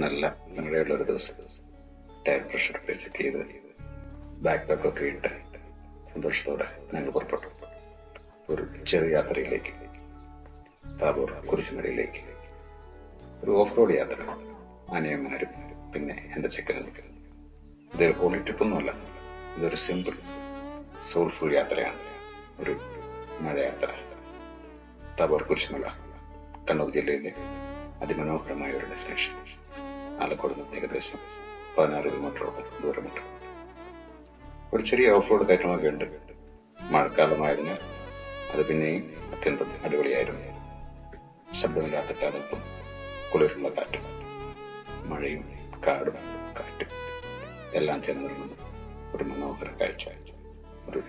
നല്ല മഴയുള്ള ഒരു ദിവസം. ടയർ പ്രഷർ ഒക്കെ ചെക്ക് ചെയ്ത് ബാക്ക് പാക്ക് ഒക്കെ ഇട്ട് സന്തോഷത്തോടെ ഞങ്ങൾ പുറപ്പെട്ടു. ഒരു ചെറിയ യാത്രയിലേക്ക് താബൂർ കുരിശുമലയിലേക്ക്. ഒരു ഓഫ് റോഡ് യാത്ര അനിയന്മാരും പിന്നെ എന്റെ ചെക്കനും. ഇതൊരു ഹോളി ട്രിപ്പൊന്നുമല്ല ഇതൊരു സിമ്പിൾ സോൾഫുൾ യാത്രയാണ്. ഒരു മഴയാത്ര താബോർ കുരിശുമല കണ്ണൂർ ജില്ലയിലെ അതിമനോഹരമായ ഒരു ഡെസ്റ്റിനേഷൻ ആലക്കോട് നിന്ന് ഏകദേശം പതിനാറ് കിലോമീറ്ററോളം ദൂരമുണ്ട്. ഒരു ചെറിയ ഓഫ് റോഡ് കയറ്റമൊക്കെ ഉണ്ട്. മഴക്കാലമായതിന് അത് പിന്നെയും അത്യന്തം അടിപൊളിയായിരുന്നു. ശബ്ദമില്ലാത്ത കാലത്തും കുളിരുള്ള കാറ്റും. മഴയും കാടും കാറ്റും എല്ലാം ചേർന്നിരുന്നു ഒരു മനോഹര കാഴ്ച. ഒരു